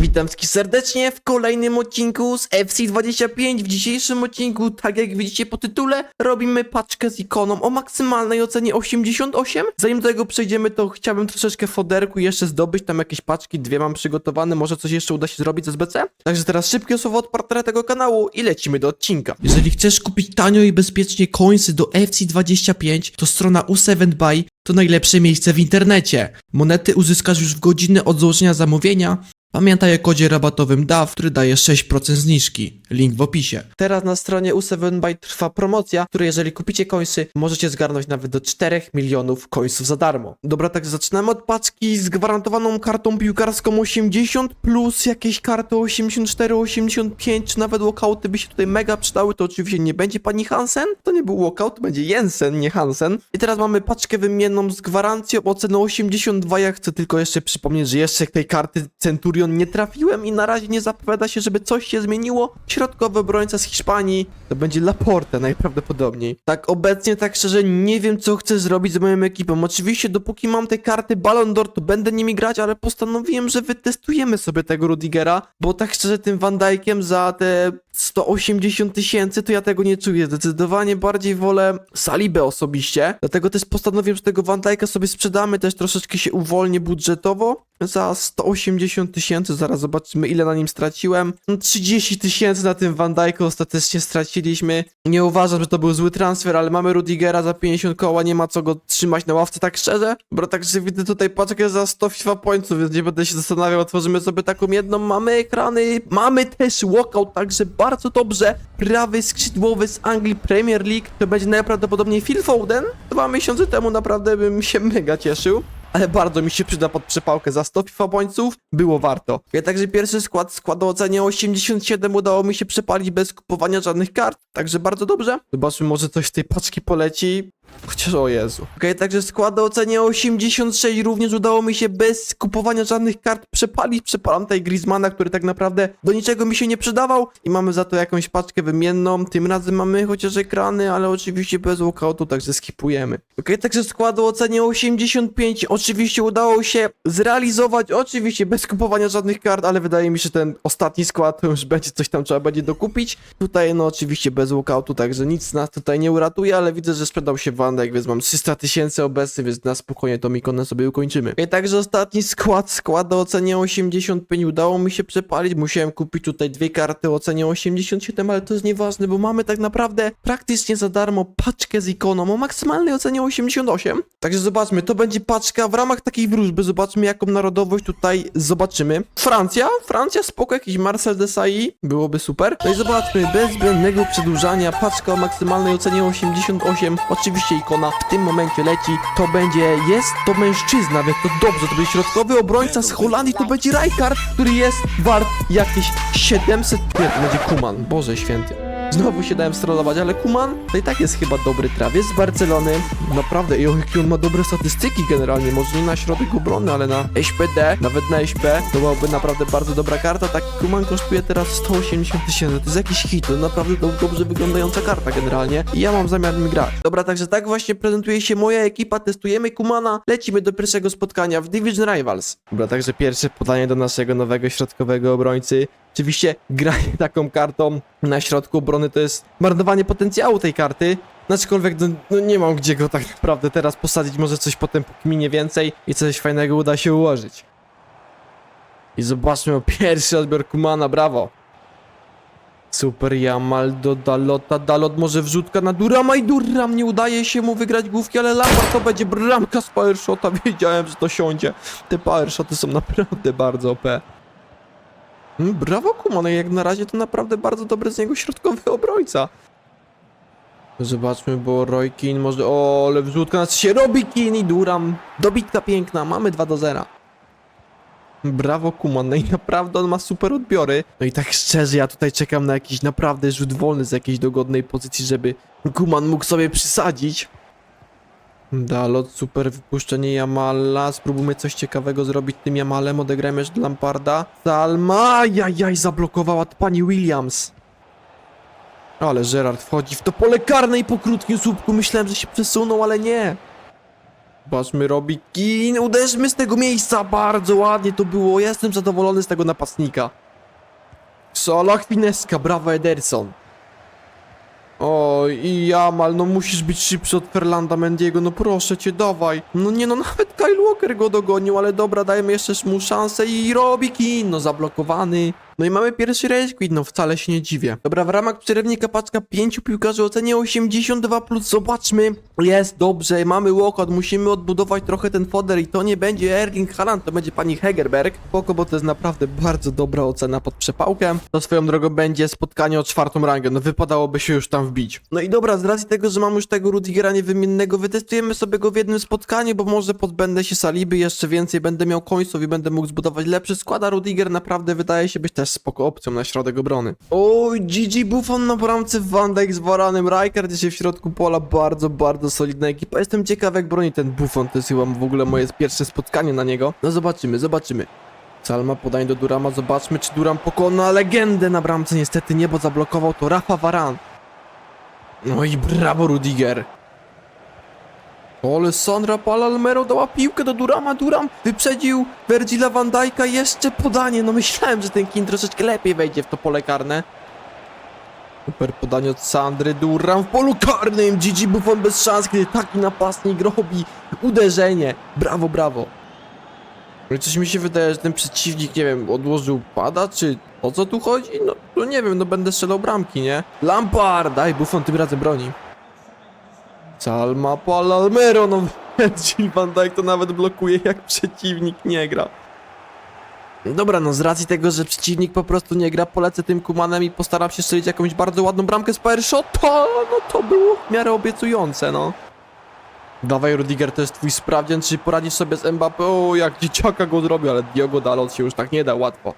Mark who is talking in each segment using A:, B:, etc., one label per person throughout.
A: Witam wszystkich serdecznie w kolejnym odcinku z FC25. W dzisiejszym odcinku, tak jak widzicie po tytule, robimy paczkę z ikoną o maksymalnej ocenie 88. Zanim do tego przejdziemy, to chciałbym troszeczkę foderku jeszcze zdobyć, tam jakieś paczki, dwie mam przygotowane, może coś jeszcze uda się zrobić z SBC. Także teraz szybkie słowo od partnera tego kanału i lecimy do odcinka. Jeżeli chcesz kupić tanio i bezpiecznie coinsy do FC25, to strona U7Buy to najlepsze miejsce w internecie. Monety uzyskasz już w godzinę od złożenia zamówienia. Pamiętaj o kodzie rabatowym DAW, który daje 6% zniżki. Link w opisie. Teraz na stronie U7Buy trwa promocja, której jeżeli kupicie coinsy, możecie zgarnąć nawet do 4 milionów coinsów za darmo. Dobra, tak zaczynamy od paczki z gwarantowaną kartą piłkarską 80 plus jakieś karty 84, 85, czy nawet walkouty by się tutaj mega przydały, to oczywiście nie będzie pani Hansen, to nie był walkout, będzie Jensen, nie Hansen. I teraz mamy paczkę wymienną z gwarancją oceną 82, ja chcę tylko jeszcze przypomnieć, że jeszcze tej karty Centurion nie trafiłem i na razie nie zapowiada się, żeby coś się zmieniło. Środkowy obrońca z Hiszpanii to będzie Laporte najprawdopodobniej. Tak obecnie, tak szczerze, nie wiem co chcę zrobić z moją ekipą. Oczywiście dopóki mam te karty Ballon d'Or, to będę nimi grać, ale postanowiłem, że wytestujemy sobie tego Rudigera, bo tak szczerze tym Van Dijkiem za te 180 tysięcy, to ja tego nie czuję. Zdecydowanie bardziej wolę Salibę osobiście. Dlatego też postanowiłem, że tego Van Dijka sobie sprzedamy, też troszeczkę się uwolnię budżetowo. Za 180 tysięcy, zaraz zobaczymy ile na nim straciłem. No, 30 tysięcy na tym Van Dijku ostatecznie straciliśmy. Nie uważam, że to był zły transfer, ale mamy Rudigera za 50 koła, nie ma co go trzymać na ławce tak szczerze. Bo także widzę tutaj paczkę za 100 FIFA pońców, więc nie będę się zastanawiał, otworzymy sobie taką jedną. Mamy ekrany, mamy też walkout, także bardzo dobrze. Prawy skrzydłowy z Anglii Premier League, to będzie najprawdopodobniej Phil Foden. Dwa miesiące temu naprawdę bym się mega cieszył. Ale bardzo mi się przyda pod przepałkę za 100 FIFA bońców, było warto. Ja także pierwszy skład, skład o ocenie 87 udało mi się przepalić bez kupowania żadnych kart, także bardzo dobrze. Zobaczmy, może coś z tej paczki poleci. Chociaż o Jezu. Okej, także skład o ocenie 86 również udało mi się bez kupowania żadnych kart przepalić. Przepalam tutaj Griezmana, który tak naprawdę do niczego mi się nie przydawał. I mamy za to jakąś paczkę wymienną. Tym razem mamy chociaż ekrany, ale oczywiście bez walkoutu, także skipujemy. Okej, także skład o ocenie 85 oczywiście udało się zrealizować. Oczywiście bez kupowania żadnych kart, ale wydaje mi się, że ten ostatni skład już będzie coś tam trzeba będzie dokupić. Tutaj no oczywiście bez walkoutu, także nic nas tutaj nie uratuje, ale widzę, że sprzedał się Van Dijk, więc mam 300 tysięcy obecnie, więc na spokojnie tą ikonę sobie ukończymy. I także ostatni skład, skład o ocenie 85 udało mi się przepalić, musiałem kupić tutaj dwie karty o ocenie 87, ale to jest nieważne, bo mamy tak naprawdę praktycznie za darmo paczkę z ikoną o maksymalnej ocenie 88. Także zobaczmy, to będzie paczka w ramach takiej wróżby, zobaczmy jaką narodowość tutaj zobaczymy. Francja, Francja spoko, jakiś Marcel Desailly, byłoby super. No i zobaczmy, bez zbędnego przedłużania, paczka o maksymalnej ocenie 88, oczywiście ikona w tym momencie leci, to będzie, jest to mężczyzna, więc to dobrze, to będzie środkowy obrońca z Holandii, to będzie Rijkaard, który jest wart jakieś 700, nie, to będzie Kuman, Boże święty. Znowu się dałem strollować, ale Kuman to i tak jest chyba dobry trawiec z Barcelony. Naprawdę, i jakie on ma dobre statystyki generalnie. Może nie na środek obrony, ale na SPD, nawet na SP, to byłaby naprawdę bardzo dobra karta. Taki Kuman kosztuje teraz 180 tysięcy. To jest jakiś hit, to naprawdę do, dobrze wyglądająca karta generalnie. I ja mam zamiar nim grać. Dobra, także tak właśnie prezentuje się moja ekipa. Testujemy Kumana. Lecimy do pierwszego spotkania w Division Rivals. Dobra, także pierwsze podanie do naszego nowego środkowego obrońcy. Oczywiście granie taką kartą na środku obrony to jest marnowanie potencjału tej karty. Aczkolwiek no, no nie mam gdzie go tak naprawdę teraz posadzić, może coś potem pokminie więcej i coś fajnego uda się ułożyć. I zobaczmy pierwszy odbiór Kumana, brawo. Super Jamal do Dalota, Dalot może wrzutka na Durama i Duram nie udaje się mu wygrać główki, ale Lampard to będzie bramka z powershota, wiedziałem, że to siądzie. Te powershoty są naprawdę bardzo OP. Mm, Brawo Kuman, jak na razie to naprawdę bardzo dobry z niego środkowy obrońca. Zobaczmy, bo Roy Keane może... O, ale wrzutka nas się robi Keane i Duram. Dobitka piękna, mamy 2 do 0. Brawo Kuman, no i naprawdę on ma super odbiory. No i tak szczerze, ja tutaj czekam na jakiś naprawdę rzut wolny z jakiejś dogodnej pozycji, żeby Kuman mógł sobie przysadzić. Dalot, super wypuszczenie Jamala. Spróbujmy coś ciekawego zrobić tym Jamalem. Odegrajmy jeszcze Lamparda. Salma! Jajaj, zablokowała pani Williams. Ale Gerard wchodzi w to pole karne i po krótkim słupku myślałem, że się przesunął, ale nie. Zobaczmy, robi kin, uderzmy z tego miejsca, bardzo ładnie to było, jestem zadowolony z tego napastnika. Salah Fineska, brawo Ederson. Oj, i Jamal, no musisz być szybszy od Ferlanda Mendiego, no proszę cię, dawaj. No nie no, nawet Kyle Walker go dogonił, ale dobra, dajmy jeszcze mu szansę i robi kin, no zablokowany. No i mamy pierwszy rage quit, no wcale się nie dziwię. Dobra, w ramach przerywnika paczka pięciu piłkarzy o cenie 82+, plus. zobaczmy. Jest, dobrze, mamy łokot, musimy odbudować trochę ten foder i to nie będzie Erling Haaland, to będzie pani Hegerberg. Spoko, bo to jest naprawdę bardzo dobra ocena pod przepałkę. To swoją drogą będzie spotkanie o czwartą rangę, no wypadałoby się już tam wbić. No i dobra, z racji tego, że mam już tego Rudigera niewymiennego, wytestujemy sobie go w jednym spotkaniu, bo może pozbędę się Saliby, jeszcze więcej będę miał końców i będę mógł zbudować lepszy skład, a Rudiger naprawdę wydaje się być też spoko opcją na środek obrony. Oj, GG Buffon na bramce, Van Dijk z Varanem, Rijkaard dzisiaj w środku pola, bardzo, bardzo solidna ekipa. Jestem ciekaw jak broni ten Buffon, to jest chyba w ogóle moje pierwsze spotkanie na niego. No zobaczymy, zobaczymy. Salma podań do Durama, zobaczmy czy Duram pokona legendę na bramce, niestety nie, bo zablokował to Rafa Varan. No i brawo Rudiger. Ale Sandra Palalmero dała piłkę do Durama, Duram wyprzedził Virgila van Dijk'a, jeszcze podanie, no myślałem, że ten kin troszeczkę lepiej wejdzie w to pole karne. Super podanie od Sandry, Duram w polu karnym, Gigi Buffon bez szans, kiedy taki napastnik robi uderzenie. Brawo, brawo. Ale coś mi się wydaje, że ten przeciwnik, nie wiem, odłożył pada, czy o co tu chodzi? No, no nie wiem, no będę strzelał bramki, nie? Lampard, daj, Buffon tym razem broni. Salma Palalmero, no Virgil van Dijk to nawet blokuje, jak przeciwnik nie gra. Dobra, no z racji tego, że przeciwnik po prostu nie gra, polecę tym kumanem i postaram się strzelić jakąś bardzo ładną bramkę z power shota, no to było w miarę obiecujące, no. Dawaj Rudiger, to jest twój sprawdzian, czy poradzisz sobie z Mbappé, o jak dzieciaka go zrobił, ale Diogo Dalot się już tak nie da łatwo.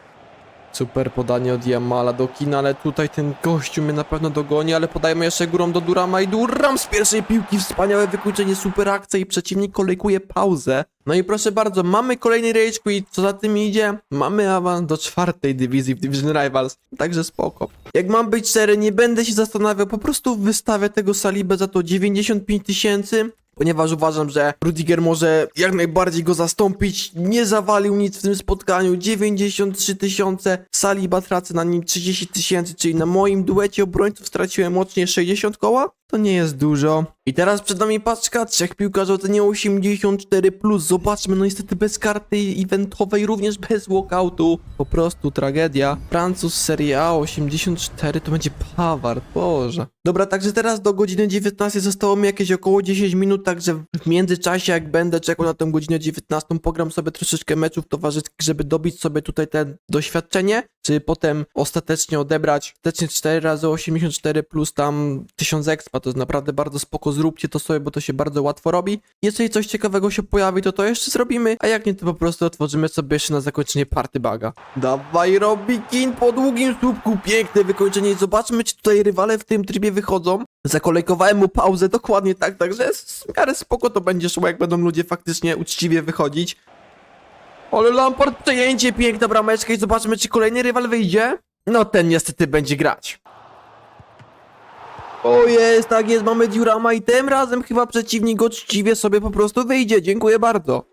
A: Super podanie od Jamala do kina, ale tutaj ten gościu mnie na pewno dogoni, ale podajemy jeszcze górą do Durama i Duram z pierwszej piłki, wspaniałe wykluczenie, super akcja i przeciwnik kolejkuje pauzę. No i proszę bardzo, mamy kolejny Rage Quit, co za tym idzie? Mamy awans do czwartej dywizji w Division Rivals, także spoko. Jak mam być szczery, nie będę się zastanawiał, po prostu wystawię tego Salibę za to 95 tysięcy, ponieważ uważam, że Rudiger może jak najbardziej go zastąpić. Nie zawalił nic w tym spotkaniu. 93 tysiące, Saliba tracę na nim 30 tysięcy, czyli na moim duecie obrońców straciłem łącznie 60 koła. To nie jest dużo. I teraz przed nami paczka trzech piłkarzy o cenie 84+. Plus. Zobaczmy, no niestety bez karty eventowej, również bez walkoutu. Po prostu tragedia. Francuz Serie A 84 to będzie Pawar, Boże. Dobra, także teraz do godziny 19 zostało mi jakieś około 10 minut, także w międzyczasie jak będę czekał na tę godzinę 19, pogram sobie troszeczkę meczów towarzyskich, żeby dobić sobie tutaj te doświadczenie, czy potem ostatecznie odebrać ostatecznie 4 razy 84 plus tam 1000 expa, to jest naprawdę bardzo spoko, zróbcie to sobie, bo to się bardzo łatwo robi. Jeżeli coś ciekawego się pojawi, to to jeszcze zrobimy, a jak nie, to po prostu otworzymy sobie jeszcze na zakończenie party baga. Dawaj Robikin po długim słupku, piękne wykończenie zobaczmy, czy tutaj rywale w tym trybie wychodzą. Zakolejkowałem mu pauzę, dokładnie tak, także w miarę spoko to będzie szło, jak będą ludzie faktycznie uczciwie wychodzić. Ale Lampard przejęcie, piękna brameczka i zobaczmy, czy kolejny rywal wyjdzie. No ten niestety będzie grać. O jest, tak jest, mamy Diurama i tym razem chyba przeciwnik uczciwie sobie po prostu wyjdzie, dziękuję bardzo.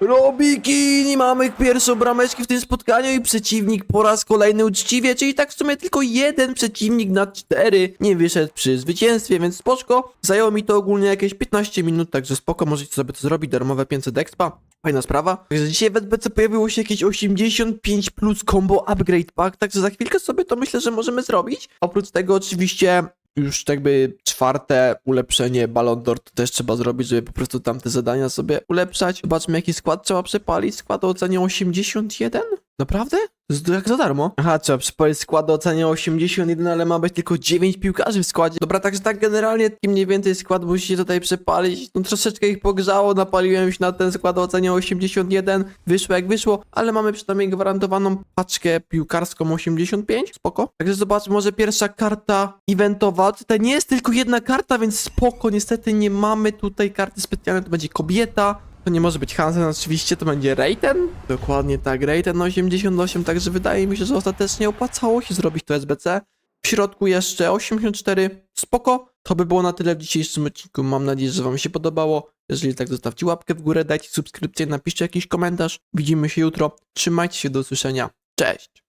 A: Robiki, mamy pierwszą brameczkę w tym spotkaniu i przeciwnik po raz kolejny uczciwie, czyli tak w sumie tylko jeden przeciwnik na cztery nie wyszedł przy zwycięstwie, więc spoczko. Zajęło mi to ogólnie jakieś 15 minut, także spoko, możecie sobie to zrobić, darmowe 500 expa. Fajna sprawa. Także dzisiaj w SBC pojawiło się jakieś 85 plus combo upgrade pack, także za chwilkę sobie to myślę, że możemy zrobić. Oprócz tego oczywiście już jakby czwarte ulepszenie Ballon d'Or to też trzeba zrobić, żeby po prostu tamte zadania sobie ulepszać. Zobaczmy jaki skład trzeba przepalić. Skład o ocenie 81? Naprawdę? Z- Jak za darmo? Aha, trzeba przepalić skład o ocenie 81, ale ma być tylko 9 piłkarzy w składzie. Dobra, także tak generalnie taki mniej więcej skład musicie tutaj przepalić. No troszeczkę ich pogrzało, napaliłem się na ten skład o ocenie 81. Wyszło jak wyszło, ale mamy przynajmniej gwarantowaną paczkę piłkarską 85. Spoko. Także zobaczmy, może pierwsza karta eventowa. Tutaj nie jest tylko jedna karta, więc spoko. Niestety nie mamy tutaj karty specjalnej, to będzie kobieta. To nie może być Hansen, oczywiście to będzie Reiten. Dokładnie tak, Reiten 88, także wydaje mi się, że ostatecznie opłacało się zrobić to SBC. w środku jeszcze 84, spoko. To by było na tyle w dzisiejszym odcinku. Mam nadzieję, że Wam się podobało. Jeżeli tak, zostawcie łapkę w górę, dajcie subskrypcję, napiszcie jakiś komentarz. Widzimy się jutro. Trzymajcie się, do usłyszenia. Cześć!